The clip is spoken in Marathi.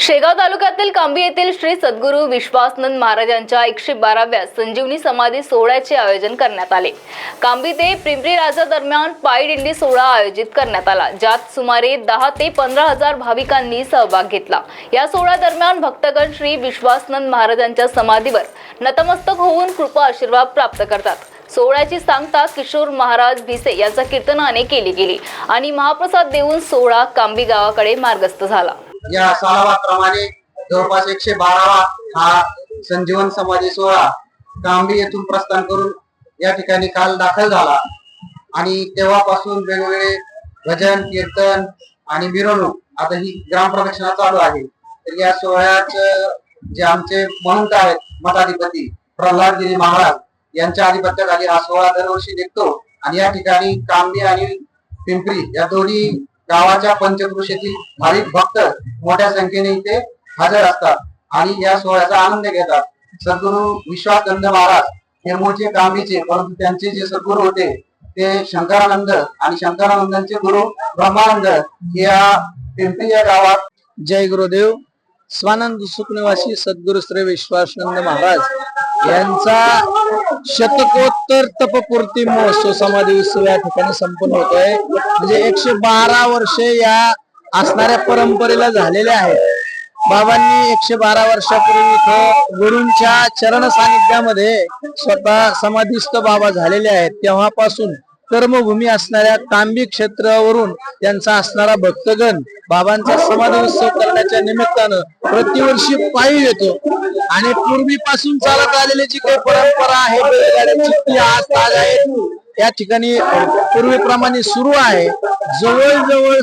शेगाव तालुक्यातील कांबी येथील श्री सद्गुरू विश्वासनंद महाराजांच्या एकशे बाराव्या संजीवनी समाधी सोहळ्याचे आयोजन करण्यात आले. कांबी ते पिंपरी राजा दरम्यान पायी दिंडी सोहळा आयोजित करण्यात आला ज्यात सुमारे दहा ते पंधरा हजार भाविकांनी सहभाग घेतला. या सोहळ्या दरम्यान भक्तगण श्री विश्वासनंद महाराजांच्या समाधीवर नतमस्तक होऊन कृपा आशीर्वाद प्राप्त करतात. सोहळ्याची सांगता किशोर महाराज भिसे यांच्या कीर्तनाने केली गेली आणि महाप्रसाद देऊन सोहळा कांबी गावाकडे मार्गस्थ झाला. या सालावाप्रमाणे जवळपास एकशे बारावा हा संजीवन समाधी सोहळा कांबी येथून प्रस्थान करून या ठिकाणी काल दाखल झाला. आणि तेव्हापासून वेगवेगळे भजन कीर्तन आणि मिरवणूक आता ही ग्राम प्रदक्षिणा चालू आहे. तर या सोहळ्याच जे आमचे महंत आहेत मठाधिपती प्रल्हादगिरी महाराज यांच्या आधिपत्याखाली हा सोहळा दरवर्षी निघतो. आणि या ठिकाणी कांबी आणि पिंपरी या दोन्ही गावाच्या पंचकृषीतील भाविक भक्त मोठ्या संख्येने इथे हजर असतात आणि या सोहळ्याचा आनंद घेतात. सद्गुरु विश्वानंद महाराज हे मूळचे परंतु त्यांचे जे सद्गुरू होते ते शंकरानंद आणि शंकरानंदांचे गुरु ब्रह्मानंद या पिंपरी या गावात जय गुरुदेव. स्वानंद सुखनिवासी सद्गुरु श्री विश्वासनंद महाराज. यांचा शतकोत्तर तपपूर्ती महोत्सव समाधी उत्सव या ठिकाणी संपन्न होतोय. म्हणजे एकशे बारा वर्षे या असणाऱ्या परंपरेला झालेल्या आहेत. बाबांनी एकशे बारा वर्षापूर्वी इथं गुरूंच्या चरण सानिध्यामध्ये स्वतः समाधीस्थ बाबा झालेले आहेत. तेव्हापासून कर्मभूमी असणाऱ्या कांबी क्षेत्रावरून त्यांचा असणारा भक्तगण बाबांचा समाधी उत्सव करण्याच्या निमित्तानं प्रतिवर्षी पायी येतो. आणि पूर्वीपासून चालत आलेली जी काही परंपरा आहे बैलगाड्यांची ती आज ताज आहे या ठिकाणी पूर्वीप्रमाणे सुरू आहे. जवळजवळ